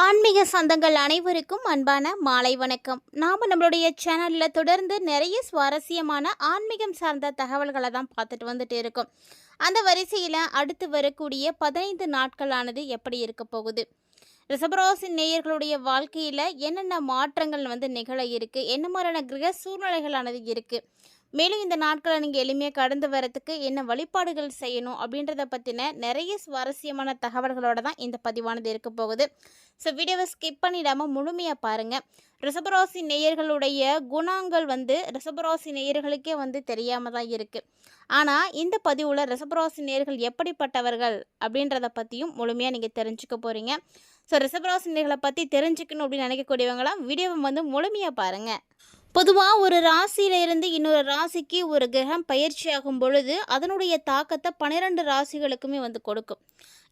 ஆன்மீக சொந்தங்கள் அனைவருக்கும் அன்பான மாலை வணக்கம். நாம் நம்மளுடைய சேனலில் தொடர்ந்து நிறைய சுவாரஸ்யமான ஆன்மீகம் சார்ந்த தகவல்களை தான் பார்த்துட்டு வந்துட்டு இருக்கோம். அந்த வரிசையில் அடுத்து வரக்கூடிய பதினைந்து நாட்களானது எப்படி இருக்க போகுது? ரிசபராசி நேயர்களுடைய வாழ்க்கையில் என்னென்ன மாற்றங்கள் வந்து நிகழ இருக்குது என்ன மாதிரியான கிரக சூழ்நிலைகளானது இருக்குது மேலும் இந்த நாட்களை நீங்கள் எளிமையாக கடந்து வரத்துக்கு என்ன வழிபாடுகள் செய்யணும் அப்படின்றத பற்றின நிறைய சுவாரஸ்யமான தகவல்களோட தான் இந்த பதிவானது இருக்க போகுது. ஸோ வீடியோவை ஸ்கிப் பண்ணிடாமல் முழுமையாக பாருங்கள் ரிஷபராசி நேயர்களுடைய குணங்கள் வந்து ரிஷபராசி நேயர்களுக்கே வந்து தெரியாமல் தான் இருக்குது ஆனால் இந்த பதிவில் ரிஷபராசி நேயர்கள் எப்படிப்பட்டவர்கள் அப்படின்றத பற்றியும் முழுமையாக நீங்கள் தெரிஞ்சுக்க போகிறீங்க ஸோ ரிஷபராசி நேர்களை பற்றி தெரிஞ்சுக்கணும் அப்படின்னு நினைக்கக்கூடியவங்களாம் வீடியோவை வந்து முழுமையாக பாருங்கள் பொதுவாக ஒரு ராசியில இருந்து இன்னொரு ராசிக்கு ஒரு கிரகம் பயிற்சி ஆகும் பொழுது அதனுடைய தாக்கத்தை பன்னிரெண்டு ராசிகளுக்குமே வந்து கொடுக்கும்.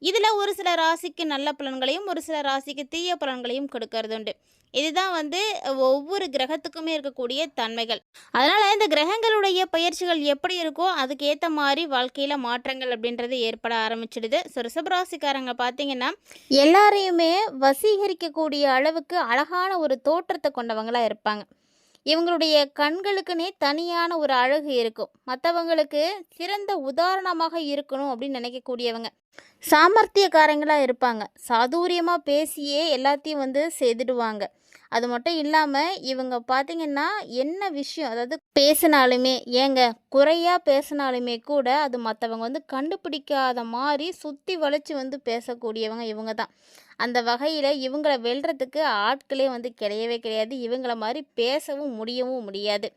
இதில் ஒரு சில ராசிக்கு நல்ல பலன்களையும் ஒரு சில ராசிக்கு தீய பலன்களையும் கொடுக்கறது உண்டு இதுதான் வந்து ஒவ்வொரு கிரகத்துக்குமே இருக்கக்கூடிய தன்மைகள். அதனால் இந்த கிரகங்களுடைய பயிற்சிகள் எப்படி இருக்கோ அதுக்கு ஏற்ற மாதிரி வாழ்க்கையில் மாற்றங்கள் அப்படின்றது ஏற்பட ஆரம்பிச்சிடுது. ஸோ ரிஷபராசிக்காரங்க பார்த்தீங்கன்னா எல்லாரையுமே வசீகரிக்கக்கூடிய அளவுக்கு அழகான ஒரு தோற்றத்தை கொண்டவங்களாக இருப்பாங்க. இவங்களுடைய கண்களுக்குனே தனியான ஒரு அழகு இருக்கும். மற்றவங்களுக்கு சிறந்த உதாரணமாக இருக்கணும் அப்படின்னு நினைக்கக்கூடியவங்க. சாமர்த்தியக்காரங்களாக இருப்பாங்க. சாதுரியமாக பேசியே எல்லாத்தையும் வந்து செய்துடுவாங்க. அது மட்டும் இல்லாமல் இவங்க பார்த்திங்கன்னா என்ன விஷயம் அதாவது பேசினாலுமே ஏங்க குறையாக பேசினாலுமே கூட அது மற்றவங்க வந்து கண்டுபிடிக்காத மாதிரி சுற்றி வளைச்சி வந்து பேசக்கூடியவங்க இவங்க தான். அந்த வகையில் இவங்களை வெல்றதுக்கு ஆட்களே வந்து கிடையவே கிடையாது. இவங்கள மாதிரி பேசவும் முடியவும் முடியாது.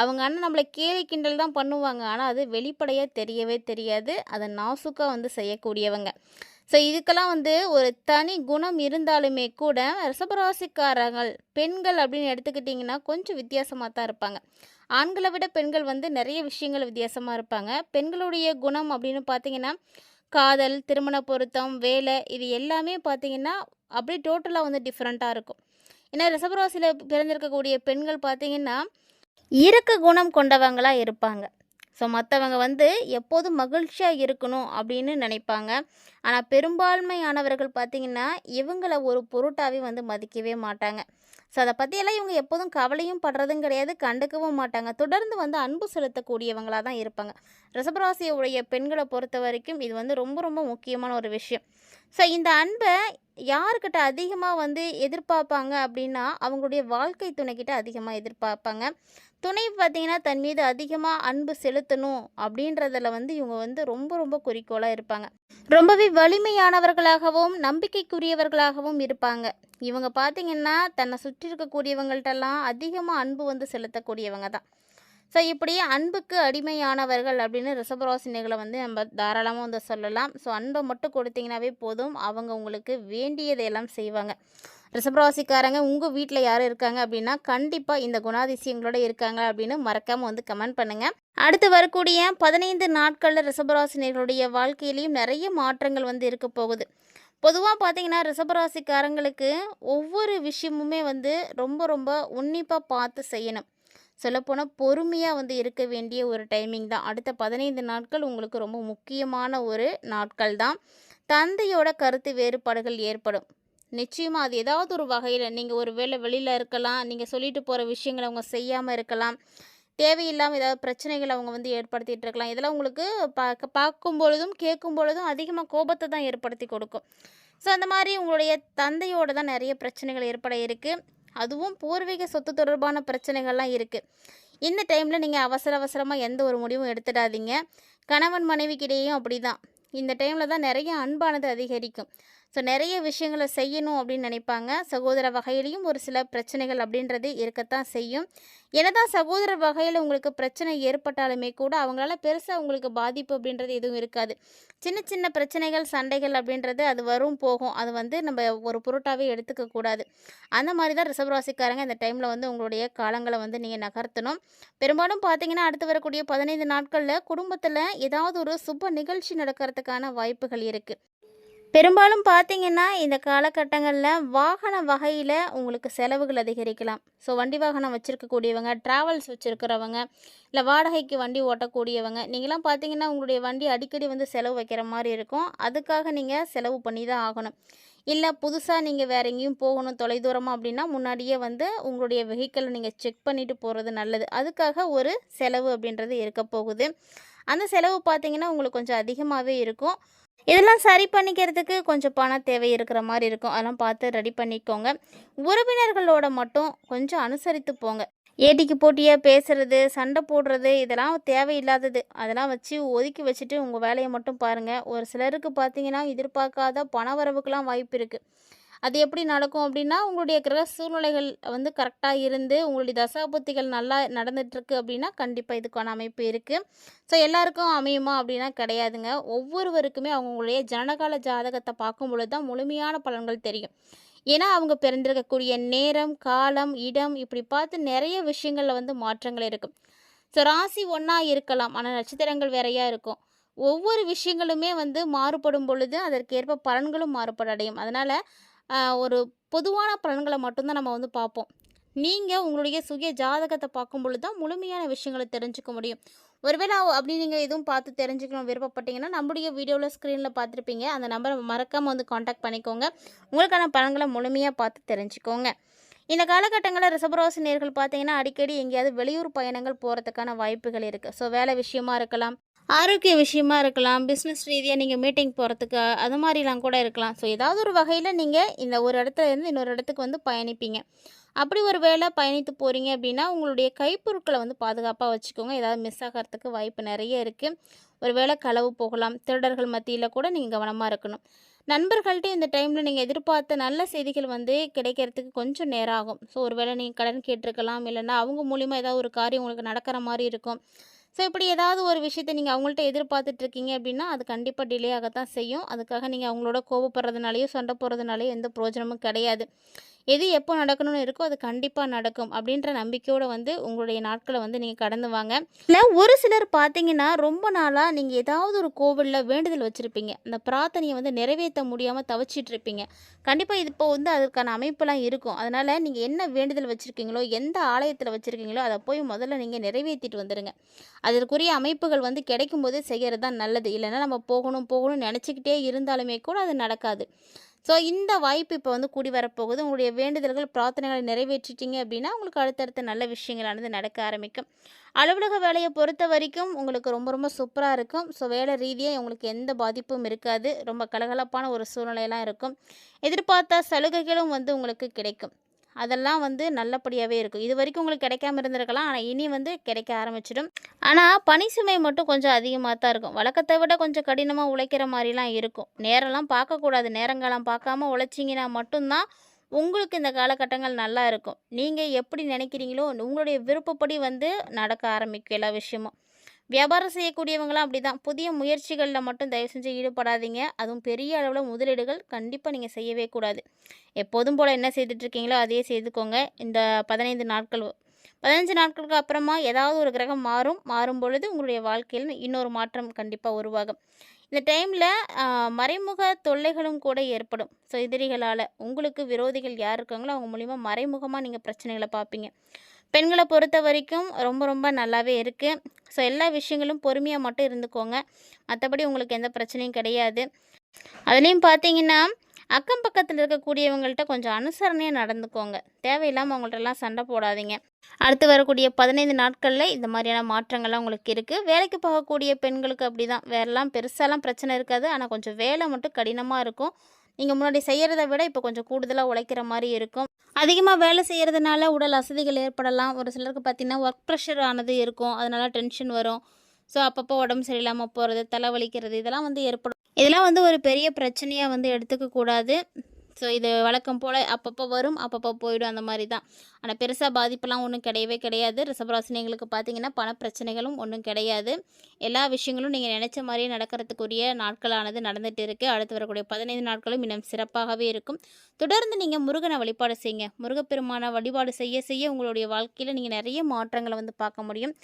அவங்க அண்ணன் நம்மளை கேலி கிண்டல் தான் பண்ணுவாங்க. ஆனால் அது வெளிப்படையாக தெரியவே தெரியாது. அதை நாசுக்காக வந்து செய்யக்கூடியவங்க. ஸோ இதுக்கெல்லாம் வந்து ஒரு தனி குணம் இருந்தாலுமே கூட ரசபராசிக்காரர்கள் பெண்கள் அப்படின்னு எடுத்துக்கிட்டிங்கன்னா கொஞ்சம் வித்தியாசமாக தான் இருப்பாங்க. ஆண்களை விட பெண்கள் வந்து நிறைய விஷயங்கள் வித்தியாசமாக இருப்பாங்க. பெண்களுடைய குணம் அப்படின்னு பார்த்தீங்கன்னா காதல் திருமண பொருத்தம் வேலை இது எல்லாமே பார்த்தீங்கன்னா அப்படியே டோட்டலாக வந்து டிஃப்ரெண்ட்டாக இருக்கும். ஏன்னா ரிசபராசியில் பிறந்திருக்கக்கூடிய பெண்கள் பார்த்தீங்கன்னா இறக்க குணம் கொண்டவங்களாக இருப்பாங்க. ஸோ மற்றவங்க வந்து எப்போதும் மகிழ்ச்சியாக இருக்கணும் அப்படின்னு நினைப்பாங்க. ஆனால் பெரும்பான்மையானவர்கள் பார்த்திங்கன்னா இவங்கள ஒரு பொருட்டாகவே வந்து மதிக்கவே மாட்டாங்க. ஸோ அதை பற்றியெல்லாம் இவங்க எப்போதும் கவலையும் படுறதும் கிடையாது கண்டுக்கவும் மாட்டாங்க. தொடர்ந்து வந்து அன்பு செலுத்தக்கூடியவங்களாக தான் இருப்பாங்க. ரிசபராசியுடைய பெண்களை பொறுத்த வரைக்கும் இது வந்து ரொம்ப ரொம்ப முக்கியமான ஒரு விஷயம். ஸோ இந்த அன்பை யாருக்கிட்ட அதிகமாக வந்து எதிர்பார்ப்பாங்க அப்படின்னா அவங்களுடைய வாழ்க்கை துணைக்கிட்ட அதிகமாக எதிர்பார்ப்பாங்க. துணை பார்த்திங்கன்னா தன் மீது அதிகமாக அன்பு செலுத்தணும் அப்படின்றதில் வந்து இவங்க வந்து ரொம்ப ரொம்ப குறிக்கோளாக இருப்பாங்க. ரொம்பவே வலிமையானவர்களாகவும் நம்பிக்கைக்குரியவர்களாகவும் இருப்பாங்க. இவங்க பார்த்திங்கன்னா தன்னை சுற்றி இருக்கக்கூடியவங்கள்ட்டெல்லாம் அதிகமாக அன்பு வந்து செலுத்தக்கூடியவங்க தான். ஸோ இப்படி அன்புக்கு அடிமையானவர்கள் அப்படின்னு ரிஷபராசினிகளை வந்து நம்ம தாராளமாக வந்து சொல்லலாம். ஸோ அன்பை மட்டும் கொடுத்தீங்கன்னாவே போதும். அவங்க உங்களுக்கு வேண்டியதையெல்லாம் செய்வாங்க. ரிஷபராசிக்காரங்க உங்கள் வீட்டில் யார் இருக்காங்க அப்படின்னா கண்டிப்பாக இந்த குணாதிசயங்களோட இருக்காங்க அப்படின்னு மறக்காமல் வந்து கமெண்ட் பண்ணுங்கள் அடுத்து வரக்கூடிய பதினைந்து நாட்களில் ரிஷபராசினியர்களுடைய வாழ்க்கையிலையும் நிறைய மாற்றங்கள் வந்து இருக்க போகுது. பொதுவாக பார்த்தீங்கன்னா ரிஷபராசிக்காரங்களுக்கு ஒவ்வொரு விஷயமுமே வந்து ரொம்ப ரொம்ப உன்னிப்பாக பார்த்து செய்யணும். சொல்லப்போனால் பொறுமையாக வந்து இருக்க வேண்டிய ஒரு டைமிங் தான். அடுத்த பதினைந்து நாட்கள் உங்களுக்கு ரொம்ப முக்கியமான ஒரு நாட்கள் தான். தந்தையோட கருத்து வேறுபாடுகள் ஏற்படும். நிச்சயமாக அது ஏதாவது ஒரு வகையில் நீங்கள் ஒரு வேளை வெளியில் இருக்கலாம் நீங்கள் சொல்லிட்டு போகிற விஷயங்களை அவங்க செய்யாமல் இருக்கலாம் தேவையில்லாமல் ஏதாவது பிரச்சனைகள் அவங்க வந்து ஏற்படுத்திகிட்டு இருக்கலாம். இதெல்லாம் உங்களுக்கு பார்க்க பார்க்கும் பொழுதும் கேட்கும் பொழுதும் அதிகமாக கோபத்தை தான் ஏற்படுத்தி கொடுக்கும். ஸோ அந்த மாதிரி உங்களுடைய தந்தையோட தான் நிறைய பிரச்சனைகள் ஏற்பட இருக்குது அதுவும் பூர்வீக சொத்து தொடர்பான பிரச்சனைகள்லாம் இருக்குது இந்த டைமில் நீங்கள் அவசர அவசரமாக எந்த ஒரு முடிவும் எடுத்துடாதீங்க. கணவன் மனைவிக்கிடையும் அப்படி தான் இந்த டைமில் தான் நிறைய அன்பானது அதிகரிக்கும். ஸோ நிறைய விஷயங்களை செய்யணும் அப்படின்னு நினைப்பாங்க. சகோதர வகையிலையும் ஒரு சில பிரச்சனைகள் அப்படின்றது இருக்கத்தான் செய்யும். என்னதான் சகோதர வகையில் உங்களுக்கு பிரச்சனை ஏற்பட்டாலுமே கூட அவங்களால பெருசாக உங்களுக்கு பாதிப்பு அப்படின்றது எதுவும் இருக்காது. சின்ன சின்ன பிரச்சனைகள் சண்டைகள் அப்படின்றது அது வரும் போகும். அது வந்து நம்ம ஒரு பொருட்டாகவே எடுத்துக்க கூடாது. அந்த மாதிரி தான் ரிசர்வராசிக்காரங்க இந்த டைமில் வந்து உங்களுடைய காலங்களை வந்து நீங்கள் நகர்த்தணும். பெரும்பாலும் பார்த்தீங்கன்னா அடுத்து வரக்கூடிய பதினைந்து நாட்களில் குடும்பத்தில் ஏதாவது ஒரு சுப நிகழ்ச்சி நடக்கிறதுக்கான வாய்ப்புகள் இருக்குது பெரும்பாலும் பார்த்தீங்கன்னா இந்த காலகட்டங்களில் வாகன வகையில் உங்களுக்கு செலவுகள் அதிகரிக்கலாம். ஸோ வண்டி வாகனம் வச்சுருக்கக்கூடியவங்க ட்ராவல்ஸ் வச்சுருக்கிறவங்க இல்லை வாடகைக்கு வண்டி ஓட்டக்கூடியவங்க நீங்களாம் பார்த்தீங்கன்னா உங்களுடைய வண்டி அடிக்கடி வந்து செலவு வைக்கிற மாதிரி இருக்கும். அதுக்காக நீங்கள் செலவு பண்ணி தான் ஆகணும். இல்லை புதுசாக நீங்கள் வேற எங்கேயும் போகணும் தொலைதூரமாக அப்படின்னா முன்னாடியே வந்து உங்களுடைய வெஹிக்கிளை நீங்கள் செக் பண்ணிவிட்டு போகிறது நல்லது. அதுக்காக ஒரு செலவு அப்படின்றது இருக்க போகுது. அந்த செலவு பார்த்தீங்கன்னா உங்களுக்கு கொஞ்சம் அதிகமாகவே இருக்கும். இதெல்லாம் சரி பண்ணிக்கிறதுக்கு கொஞ்சம் பணம் தேவை இருக்கிற மாதிரி இருக்கும். அதெல்லாம் பார்த்து ரெடி பண்ணிக்கோங்க. உறவினர்களோட மட்டும் கொஞ்சம் அனுசரித்து போங்க. ஏட்டிக்கு போட்டியாக பேசுறது சண்டை போடுறது இதெல்லாம் தேவையில்லாதது. அதெல்லாம் வச்சு ஒதுக்கி வச்சுட்டு உங்கள் வேலையை மட்டும் பாருங்கள் ஒரு சிலருக்கு பார்த்தீங்கன்னா எதிர்பார்க்காத பண வரவுக்கெலாம் வாய்ப்பு இருக்குது அது எப்படி நடக்கும் அப்படின்னா உங்களுடைய கிரக சூழ்நிலைகள் வந்து கரெக்டாக இருந்து உங்களுடைய தசாபுத்திகள் நல்லா நடந்துகிட்ருக்கு அப்படின்னா கண்டிப்பாக இதுக்கான அமைப்பு இருக்குது ஸோ எல்லாருக்கும் அமையுமா அப்படின்னா கிடையாதுங்க. ஒவ்வொருவருக்குமே அவங்களுடைய ஜனகால ஜாதகத்தை பார்க்கும் பொழுது தான் முழுமையான பலன்கள் தெரியும். ஏன்னா அவங்க பிறந்திருக்கக்கூடிய நேரம் காலம் இடம் இப்படி பார்த்து நிறைய விஷயங்களில் வந்து மாற்றங்கள் இருக்கும். ஸோ ராசி ஒன்றா இருக்கலாம். ஆனால் நட்சத்திரங்கள் வேறையாக இருக்கும். ஒவ்வொரு விஷயங்களுமே வந்து மாறுபடும் பொழுது அதற்கேற்ப பலன்களும் மாறுபட அடையும் அதனால் ஒரு பொதுவான பலன்களை மட்டும்தான் நம்ம வந்து பார்ப்போம். நீங்கள் உங்களுடைய சுய ஜாதகத்தை பார்க்கும் பொழுது தான் முழுமையான விஷயங்களை தெரிஞ்சுக்க முடியும். ஒருவேளை அப்படி நீங்கள் எதுவும் பார்த்து தெரிஞ்சுக்கணும் விருப்பப்பட்டீங்கன்னா நம்முடைய வீடியோவில் ஸ்க்ரீனில் பார்த்துருப்பீங்க. அந்த நம்பரை மறக்காமல் வந்து காண்டாக்ட் பண்ணிக்கோங்க. உங்களுக்கான பலன்களை முழுமையாக பார்த்து தெரிஞ்சுக்கோங்க. இந்த காலகட்டங்களில் ரிசபராசி நேர்கள் பார்த்தீங்கன்னா அடிக்கடி எங்கேயாவது வெளியூர் பயணங்கள் போகிறதுக்கான வாய்ப்புகள் இருக்குது ஸோ வேலை விஷயமா இருக்கலாம். ஆரோக்கிய விஷயமா இருக்கலாம் பிஸ்னஸ் ரீதியாக நீங்கள் மீட்டிங் போகிறதுக்கு அது மாதிரிலாம் கூட இருக்கலாம். ஸோ ஏதாவது ஒரு வகையில் நீங்கள் இந்த ஒரு இடத்துல இருந்து இன்னொரு இடத்துக்கு வந்து பயணிப்பீங்க. அப்படி ஒரு வேளை பயணித்து போகிறீங்க அப்படின்னா உங்களுடைய கைப்பொருட்களை வந்து பாதுகாப்பாக வச்சுக்கோங்க. ஏதாவது மிஸ் ஆகிறதுக்கு வாய்ப்பு நிறைய இருக்குது ஒரு வேளை களவு போகலாம் திருடர்கள் மத்தியில் கூட நீங்கள் கவனமாக இருக்கணும். நண்பர்கள்ட்ட இந்த டைமில் நீங்கள் எதிர்பார்த்த நல்ல செய்திகள் வந்து கிடைக்கிறதுக்கு கொஞ்சம் நேரம் ஆகும். ஸோ ஒரு வேளை நீங்கள் கடன் கேட்டிருக்கலாம் இல்லைன்னா அவங்க மூலிமா ஏதாவது ஒரு காரியம் உங்களுக்கு நடக்கிற மாதிரி இருக்கும். ஸோ இப்படி ஏதாவது ஒரு விஷயத்தை நீங்கள் அவங்கள்ட்ட எதிர்பார்த்துட்டு இருக்கீங்க அப்படின்னா அது கண்டிப்பாக டிலே ஆகத்தான் செய்யும். அதுக்காக நீங்கள் அவங்களோட கோபப்படுறதுனாலையோ சண்டை போடுறதுனாலையோ எந்த பிரயோஜனமும் கிடையாது. எது எப்போ நடக்கணும்னு இருக்கோ அது கண்டிப்பாக நடக்கும் அப்படின்ற நம்பிக்கையோடு வந்து உங்களுடைய நாட்களை வந்து நீங்கள் கடந்து வாங்க. இல்லை ஒரு சிலர் பார்த்தீங்கன்னா ரொம்ப நாளாக நீங்கள் ஏதாவது ஒரு கோவிலில் வேண்டுதல் வச்சுருப்பீங்க. அந்த பிரார்த்தனையை வந்து நிறைவேற்ற முடியாமல் தவிச்சிட்டு இருப்பீங்க. கண்டிப்பாக இது இப்போ வந்து அதுக்கான அமைப்பெல்லாம் இருக்கும். அதனால் நீங்கள் என்ன வேண்டுதல் வச்சுருக்கீங்களோ எந்த ஆலயத்தில் வச்சுருக்கீங்களோ அதை போய் முதல்ல நீங்கள் நிறைவேற்றிட்டு வந்துடுங்க அதற்குரிய அமைப்புகள் வந்து கிடைக்கும் போதே செய்கிறது தான் நல்லது. இல்லைன்னா நம்ம போகணும் போகணும்னு நினச்சிக்கிட்டே இருந்தாலுமே கூட அது நடக்காது. ஸோ இந்த வாய்ப்பு இப்போ வந்து கூடி வரப்போகுது. உங்களுடைய வேண்டுதல்கள் பிரார்த்தனைகளை நிறைவேற்றிட்டீங்க அப்படின்னா உங்களுக்கு அடுத்தடுத்த நல்ல விஷயங்களானது நடக்க ஆரம்பிக்கும். அலுவலக வேலையை பொறுத்த வரைக்கும் உங்களுக்கு ரொம்ப ரொம்ப சூப்பராக இருக்கும். ஸோ வேலை ரீதியாக உங்களுக்கு எந்த பாதிப்பும் இருக்காது. ரொம்ப கலகலப்பான ஒரு சூழ்நிலையெல்லாம் இருக்கும். எதிர்பார்த்த சலுகைகளும் வந்து உங்களுக்கு கிடைக்கும். அதெல்லாம் வந்து நல்லபடியாகவே இருக்கும். இது வரைக்கும் உங்களுக்கு கிடைக்காம இருந்திருக்கலாம். ஆனால் இனி வந்து கிடைக்க ஆரம்பிச்சிடும். ஆனால் பனி சுமை மட்டும் கொஞ்சம் அதிகமாக தான் இருக்கும். வழக்கத்தை விட கொஞ்சம் கடினமாக உழைக்கிற மாதிரிலாம் இருக்கும். நேரம்லாம் பார்க்கக்கூடாது. நேரங்காலம் பார்க்காம உழைச்சிங்கன்னா மட்டும்தான் உங்களுக்கு இந்த காலகட்டங்கள் நல்லா இருக்கும். நீங்கள் எப்படி நினைக்கிறீங்களோ உங்களுடைய விருப்பப்படி வந்து நடக்க ஆரம்பிக்கும் எல்லா விஷயமும். வியாபாரம் செய்யக்கூடியவங்களாம் அப்படி தான் புதிய முயற்சிகளில் மட்டும் தயவு செஞ்சு ஈடுபடாதீங்க. அதுவும் பெரிய அளவில் முதலீடுகள் கண்டிப்பாக நீங்கள் செய்யவே கூடாது. எப்போதும் போல் என்ன செய்துட்ருக்கீங்களோ அதையே செய்துக்கோங்க. இந்த பதினைந்து நாட்கள் பதினஞ்சு நாட்களுக்கு அப்புறமா ஏதாவது ஒரு கிரகம் மாறும். மாறும் பொழுது உங்களுடைய வாழ்க்கையில் இன்னொரு மாற்றம் கண்டிப்பாக உருவாகும். இந்த டைமில் மறைமுக தொல்லைகளும் கூட ஏற்படும். ஸோ எதிரிகளால் உங்களுக்கு விரோதிகள் யார் இருக்காங்களோ அவங்க மூலிமா மறைமுகமாக நீங்கள் பிரச்சனைகளை பார்ப்பீங்க. பெண்களை பொறுத்த வரைக்கும் ரொம்ப ரொம்ப நல்லாவே இருக்குது ஸோ எல்லா விஷயங்களும் பொறுமையாக மட்டும் இருந்துக்கோங்க. மற்றபடி உங்களுக்கு எந்த பிரச்சனையும் கிடையாது. அதுலேயும் பார்த்தீங்கன்னா அக்கம் பக்கத்தில் இருக்கக்கூடியவங்கள்ட்ட கொஞ்சம் அனுசரணையாக நடந்துக்கோங்க. தேவையில்லாமல் அவங்கள்ட்டலாம் சண்டை போடாதீங்க. அடுத்து வரக்கூடிய பதினைந்து நாட்களில் இந்த மாதிரியான மாற்றங்கள்லாம் உங்களுக்கு இருக்குது வேலைக்கு போகக்கூடிய பெண்களுக்கு அப்படி தான் வேறெல்லாம் பெருசாலாம் பிரச்சனை இருக்காது. ஆனால் கொஞ்சம் வேலை மட்டும் கடினமாக இருக்கும். நீங்கள் முன்னாடி செய்கிறத விட இப்போ கொஞ்சம் கூடுதலாக உழைக்கிற மாதிரி இருக்கும். அதிகமாக வேலை செய்கிறதுனால உடல் அசதிகள் ஏற்படலாம். ஒரு சிலருக்கு பார்த்திங்கன்னா ஒர்க் ப்ரெஷர் ஆனது இருக்கும். அதனால டென்ஷன் வரும். ஸோ அப்பப்போ உடம்பு சரியில்லாமல் போகிறது தலைவலிக்கிறது இதெல்லாம் வந்து ஏற்படும். இதெல்லாம் வந்து ஒரு பெரிய பிரச்சனையாக வந்து எடுத்துக்கக்கூடாது. ஸோ இது வழக்கம் போல் அப்பப்போ வரும் அப்பப்போ போயிடும் அந்த மாதிரி தான் ஆனால் பெருசாக பாதிப்பெல்லாம் ஒன்றும் கிடையவே கிடையாது. ரிசபராசினியங்களுக்கு பார்த்தீங்கன்னா பண பிரச்சனைகளும் ஒன்றும் கிடையாது. எல்லா விஷயங்களும் நீங்கள் நினச்ச மாதிரியே நடக்கிறதுக்குரிய நாட்களானது நடந்துகிட்டு இருக்குது அடுத்து வரக்கூடிய பதினைந்து நாட்களும் இன்னும் சிறப்பாகவே இருக்கும். தொடர்ந்து நீங்கள் முருகனை வழிபாடு செய்யுங்க. முருகப்பெருமான வழிபாடு செய்ய செய்ய உங்களுடைய வாழ்க்கையில் நீங்கள் நிறைய மாற்றங்களை வந்து பார்க்க முடியும்.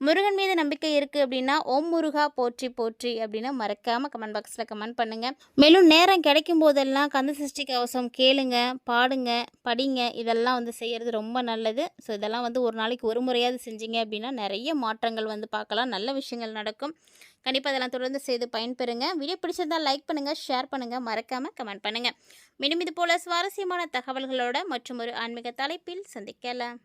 முருகன் மீது நம்பிக்கை இருக்குது அப்படின்னா ஓம் முருகா போற்றி போற்றி அப்படின்னு மறக்காமல் கமெண்ட் பாக்ஸில் கமெண்ட் பண்ணுங்கள் மேலும் நேரம் கிடைக்கும் போதெல்லாம் கந்த சஷ்டி கவசம் கேளுங்க பாடுங்க படிங்க. இதெல்லாம் வந்து செய்கிறது ரொம்ப நல்லது. ஸோ இதெல்லாம் வந்து ஒரு நாளைக்கு ஒரு முறையாவது செஞ்சீங்க அப்படின்னா நிறைய மாற்றங்கள் வந்து பார்க்கலாம். நல்ல விஷயங்கள் நடக்கும். கண்டிப்பாக இதெல்லாம் தொடர்ந்து செய்து பயன்பெறுங்க. வீடியோ பிடிச்சிருந்தால் லைக் பண்ணுங்கள் ஷேர் பண்ணுங்கள் மறக்காமல் கமெண்ட் பண்ணுங்கள் மீண்டும் இது போல் சுவாரஸ்யமான தகவல்களோட மற்றும் ஒரு ஆன்மீக தலைப்பில் சந்திக்கலாம்.